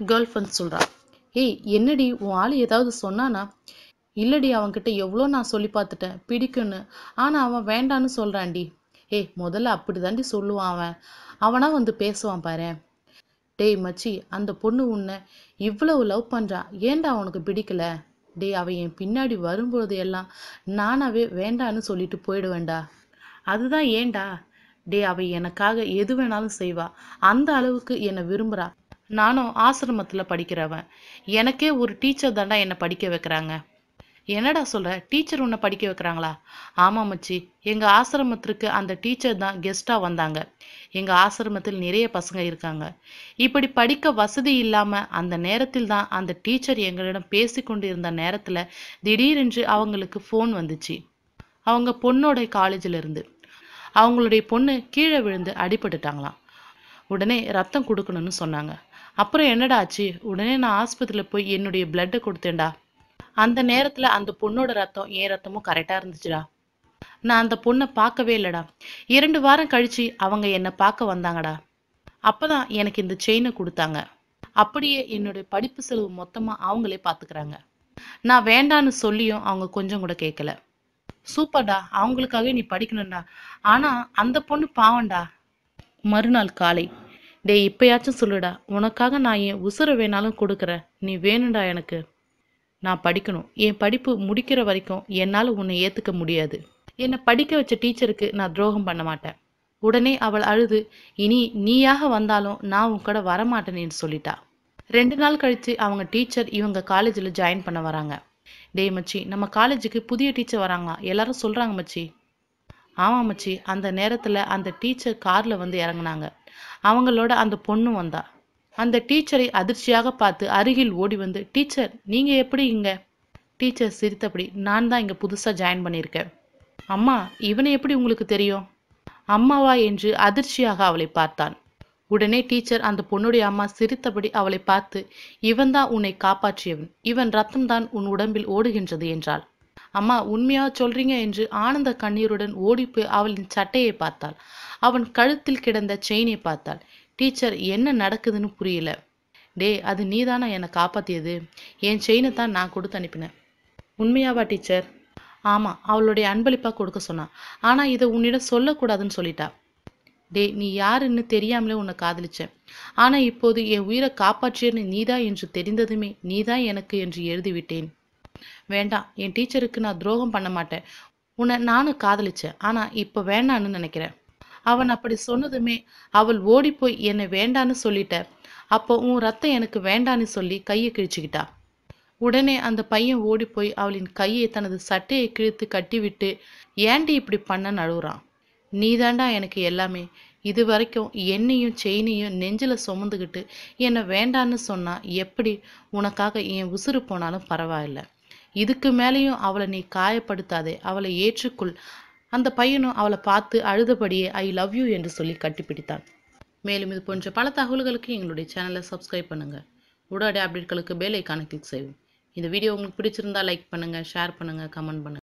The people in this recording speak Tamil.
கேர்ள் ஃப்ரெண்ட் சொல்கிறா ஏய் என்னடி உன் ஆள் ஏதாவது சொன்னானா? இல்லடி அவன்கிட்ட எவ்வளோ நான் சொல்லி பார்த்துட்டேன். பிடிக்கும்னு. ஆனால் அவன் வேண்டான்னு சொல்கிறான்டி ஏய் முதல்ல அப்படி தாண்டி சொல்லுவான் அவன். அவனா வந்து பேசுவான் பாரு. டேய் மச்சி அந்த பொண்ணு உன்னை இவ்வளவு லவ் பண்ணுறா ஏண்டா அவனுக்கு பிடிக்கல? டேய் அவன் என் பின்னாடி வரும்பொழுது எல்லாம் நானாவே வேண்டான்னு சொல்லிட்டு போயிடுவேண்டா அதுதான் ஏண்டா டேய் அவள் எனக்காக எது வேணாலும் செய்வா. அந்த அளவுக்கு என்னை விரும்புகிறா நானும் ஆசிரமத்தில் படிக்கிறவன். எனக்கே ஒரு டீச்சர் தாண்டா என்னை படிக்க வைக்கிறாங்க. என்னடா சொல்ற? டீச்சர் உன்னை படிக்க வைக்கிறாங்களா? ஆமாம் மச்சி. எங்கள் ஆசிரமத்திற்கு அந்த டீச்சர் தான் கெஸ்ட்டாக வந்தாங்க. எங்கள் ஆசிரமத்தில் நிறைய பசங்க இருக்காங்க. இப்படி படிக்க வசதி இல்லாமல் அந்த நேரத்தில் தான் அந்த டீச்சர் எங்களிடம் பேசி கொண்டு இருந்த நேரத்தில் திடீரென்று அவங்களுக்கு ஃபோன் வந்துச்சு. அவங்க பொண்ணோட காலேஜில் இருந்து அவங்களுடைய பொண்ணு கீழே விழுந்து அடிபட்டுட்டாங்களாம். உடனே ரத்தம் கொடுக்கணும்னு சொன்னாங்க. அப்புறம் என்னடா ஆச்சு? உடனே நான் ஆஸ்பத்திரியில் போய் என்னுடைய பிளட்டை கொடுத்தேன்டா. அந்த நேரத்தில் அந்த பொண்ணோட ரத்தம் என் ரத்தமும் கரெக்டாக இருந்துச்சுடா. நான் அந்த பொண்ணை பார்க்கவே இல்லைடா. இரண்டு வாரம் கழித்து அவங்க என்னை பார்க்க வந்தாங்கடா. அப்போ தான் எனக்கு இந்த செயினை கொடுத்தாங்க. அப்படியே என்னுடைய படிப்பு செலவு மொத்தமாக அவங்களே பார்த்துக்கிறாங்க நான் வேண்டான்னு சொல்லியும் அவங்க கொஞ்சம் கூட கேட்கல சூப்பர்டா அவங்களுக்காகவே நீ படிக்கணும்டா. ஆனால் அந்த பொண்ணு பாவம்டா. மறுநாள் காலை டேய் இப்பயாச்சும் சொல்லுடா. உனக்காக நான் என் உசுரை வேணாலும் கொடுக்குறேன். நீ வேணும்டா எனக்கு. நான் படிக்கணும். என் படிப்பு முடிக்கிற வரைக்கும் என்னால் உன்னை ஏற்றுக்க முடியாது. என்னை படிக்க வச்ச டீச்சருக்கு நான் துரோகம் பண்ண மாட்டேன். உடனே அவள் அழுது இனி நீயாக வந்தாலும் நான் உன் கூட வரமாட்டேன்னு சொல்லிட்டா. ரெண்டு நாள் கழித்து அவங்க டீச்சர் இவங்க காலேஜில் ஜாயின் பண்ண வராங்க. டேய் மச்சி நம்ம காலேஜுக்கு புதிய டீச்சர் வராங்களா எல்லாரும் சொல்கிறாங்க மச்சி. ஆமாம் மச்சி அந்த நேரத்தில் அந்த டீச்சர் காரில் வந்து இறங்குனாங்க. அவங்களோட அந்த பொண்ணும் வந்தா. அந்த டீச்சரை அதிர்ச்சியாக பார்த்து அருகில் ஓடி வந்து டீச்சர் நீங்கள் எப்படி இங்கே? டீச்சர் சிரித்தபடி நான் தான் இங்கே புதுசாக ஜாயின் பண்ணியிருக்கேன். அம்மா இவனை எப்படி உங்களுக்கு தெரியும்? அம்மாவா? என்று அதிர்ச்சியாக அவளை பார்த்தான். உடனே டீச்சர் அந்த பொண்ணுடைய அம்மா சிரித்தபடி அவளை பார்த்து இவன்தான் உன்னை காப்பாற்றியவன். இவன் ரத்தம்தான் உன் உடம்பில் ஓடுகின்றது என்றாள். அம்மா உண்மையா சொல்றீங்க என்று ஆனந்த கண்ணீருடன் ஓடிப்போய் அவளின் சட்டையை பார்த்தாள். அவன் கழுத்தில் கிடந்த செயினை பார்த்தாள். டீச்சர் என்ன நடக்குதுன்னு புரியல. டே அது நீதானா என்னை காப்பாத்தியது? என் செயினை தான் நான் கொடுத்து அனுப்பினேன். உண்மையாவா டீச்சர்? ஆமாம் அவளுடைய அன்பளிப்பாக கொடுக்க சொன்னான் ஆனால் இதை உன்னிடம் சொல்லக்கூடாதுன்னு சொல்லிட்டா. டே நீ யாருன்னு தெரியாமலே உன்னை காதலிச்சேன் ஆனால் இப்போது என் உயிரை காப்பாற்றியன்னு நீதா என்று தெரிந்ததுமே நீதான் எனக்கு என்று எழுதிவிட்டேன். வேண்டாம் என் டீச்சருக்கு நான் துரோகம் பண்ண மாட்டேன். உன்னை நானும் காதலிச்சேன். ஆனால் இப்போ வேண்டான்னு நினைக்கிறேன். அவன் அப்படி சொன்னதுமே அவள் ஓடிப்போய் என்னை வேண்டான்னு சொல்லிட்ட. அப்போ உன் ரத்தம் எனக்கு வேண்டான்னு சொல்லி கையை கிழிச்சுக்கிட்டா. உடனே அந்த பையன் ஓடிப்போய் அவளின் கையை தனது சட்டையை கிழித்து கட்டிவிட்டு ஏண்டி இப்படி பண்ண? நழுவுறான். நீதாண்டா எனக்கு எல்லாமே. இது வரைக்கும் என்னையும் செயினையும் நெஞ்சில் சுமந்துக்கிட்டு என்னை வேண்டான்னு சொன்னால் எப்படி உனக்காக என் உசுறு போனாலும் பரவாயில்லை. இதுக்கு மேலேயும் அவளை நீ காயப்படுத்தாதே அவளை ஏற்றுக்குள். அந்த பையனும் அவளை பார்த்து அழுதபடியே ஐ லவ் யூ என்று சொல்லி கட்டிப்பிடித்தான். மேலும் இது போன்ற பல தகவல்களுக்கு எங்களுடைய சேனலை சப்ஸ்கிரைப் பண்ணுங்கள் உடனடி அப்டேட்களுக்கு பெல் ஐக்கானை கிளிக் செய்வோம் இந்த வீடியோ உங்களுக்கு பிடிச்சிருந்தா லைக் பண்ணுங்கள் ஷேர் பண்ணுங்கள் கமெண்ட் பண்ணுங்கள்